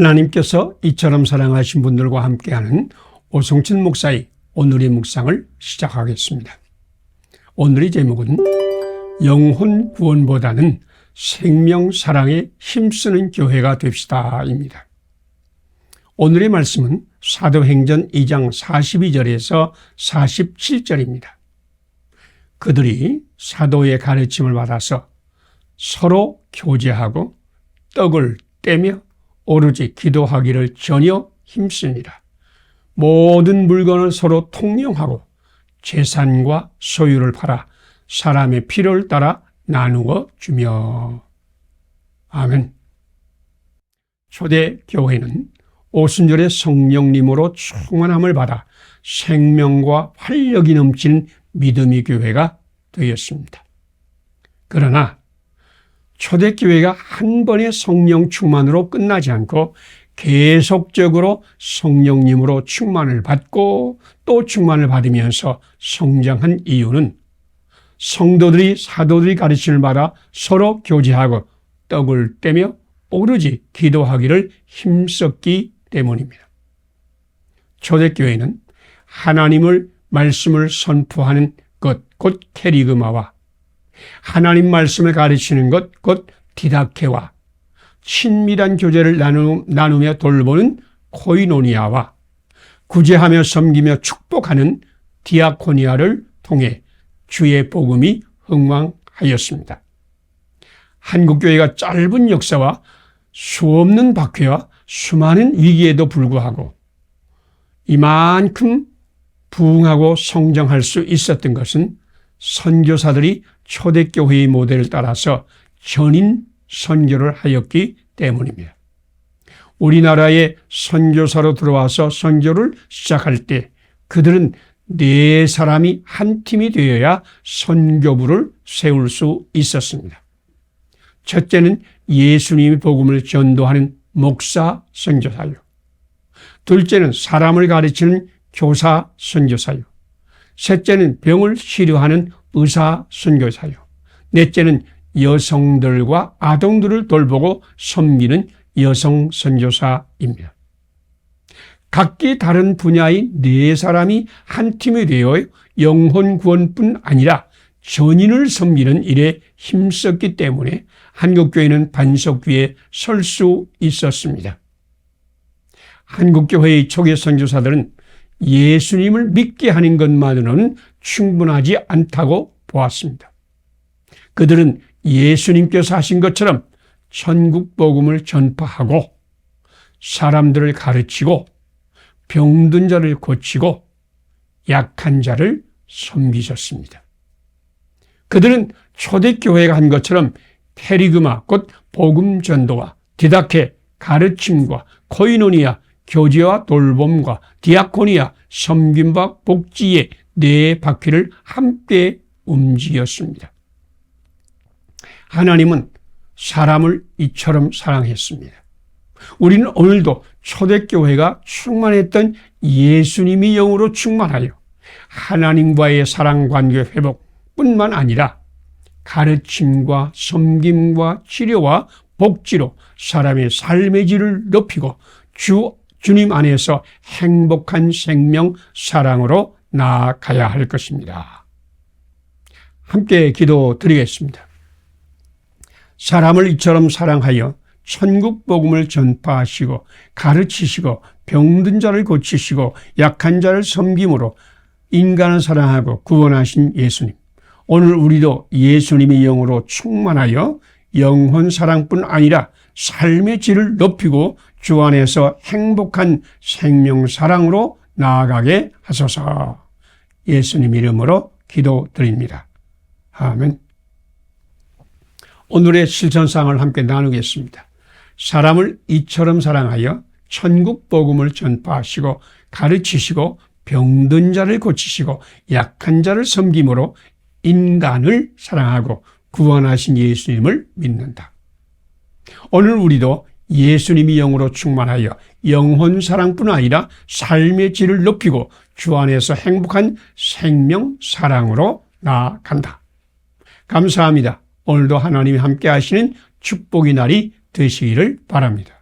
하나님께서 이처럼 사랑하신 분들과 함께하는 오성진 목사의 오늘의 묵상을 시작하겠습니다. 오늘의 제목은 영혼 구원보다는 생명 사랑에 힘쓰는 교회가 됩시다입니다. 오늘의 말씀은 사도행전 2장 42절에서 47절입니다. 그들이 사도의 가르침을 받아서 서로 교제하고 떡을 떼며 오로지 기도하기를 전혀 힘씁니다. 모든 물건을 서로 통용하고 재산과 소유를 팔아 사람의 필요를 따라 나누어 주며. 아멘. 초대 교회는 오순절의 성령님으로 충만함을 받아 생명과 활력이 넘치는 믿음의 교회가 되었습니다. 그러나 초대교회가 한 번의 성령 충만으로 끝나지 않고 계속적으로 성령님으로 충만을 받고 또 충만을 받으면서 성장한 이유는 성도들이 사도들이 가르침을 받아 서로 교제하고 떡을 떼며 오로지 기도하기를 힘썼기 때문입니다. 초대교회는 하나님을 말씀을 선포하는 것, 곧 캐리그마와 하나님 말씀을 가르치는 것, 곧 디다케와 친밀한 교제를 나누, 나누 며 돌보는 코이노니아와 구제하며 섬기며 축복하는 디아코니아를 통해 주의 복음이 흥왕하였습니다. 한국교회가 짧은 역사와 수없는 박해와 수많은 위기에도 불구하고 이만큼 부흥하고 성장할 수 있었던 것은 선교사들이 초대교회의 모델을 따라서 전인 선교를 하였기 때문입니다. 우리나라에 선교사로 들어와서 선교를 시작할 때 그들은 네 사람이 한 팀이 되어야 선교부를 세울 수 있었습니다. 첫째는 예수님이 복음을 전도하는 목사 선교사요. 둘째는 사람을 가르치는 교사 선교사요. 셋째는 병을 치료하는 의사 선교사요. 넷째는 여성들과 아동들을 돌보고 섬기는 여성 선교사입니다. 각기 다른 분야의 네 사람이 한 팀이 되어 영혼 구원뿐 아니라 전인을 섬기는 일에 힘썼기 때문에 한국교회는 반석 위에 설 수 있었습니다. 한국교회의 초기 선교사들은 예수님을 믿게 하는 것만으로는 충분하지 않다고 보았습니다. 그들은 예수님께서 하신 것처럼 천국 복음을 전파하고 사람들을 가르치고 병든 자를 고치고 약한 자를 섬기셨습니다. 그들은 초대교회가 한 것처럼 페리그마 곧 복음 전도와 디다케 가르침과 코이노니아 교제와 돌봄과 디아코니아 섬김과 복지의 네 바퀴를 함께 움직였습니다. 하나님은 사람을 이처럼 사랑했습니다. 우리는 오늘도 초대교회가 충만했던 예수님이 영으로 충만하여 하나님과의 사랑 관계 회복뿐만 아니라 가르침과 섬김과 치료와 복지로 사람의 삶의 질을 높이고 주 주님 안에서 행복한 생명 사랑으로 나아가야 할 것입니다. 함께 기도 드리겠습니다. 사람을 이처럼 사랑하여 천국 복음을 전파하시고 가르치시고 병든 자를 고치시고 약한 자를 섬김으로 인간을 사랑하고 구원하신 예수님. 오늘 우리도 예수님의 영으로 충만하여 영혼 사랑뿐 아니라 삶의 질을 높이고 주 안에서 행복한 생명 사랑으로 나아가게 하소서 예수님 이름으로 기도드립니다. 아멘. 오늘의 실천상을 함께 나누겠습니다. 사람을 이처럼 사랑하여 천국 복음을 전파하시고 가르치시고 병든 자를 고치시고 약한 자를 섬김으로 인간을 사랑하고 구원하신 예수님을 믿는다. 오늘 우리도 예수님이 영으로 충만하여 영혼 사랑뿐 아니라 삶의 질을 높이고 주 안에서 행복한 생명 사랑으로 나아간다. 감사합니다. 오늘도 하나님이 함께 하시는 축복의 날이 되시기를 바랍니다.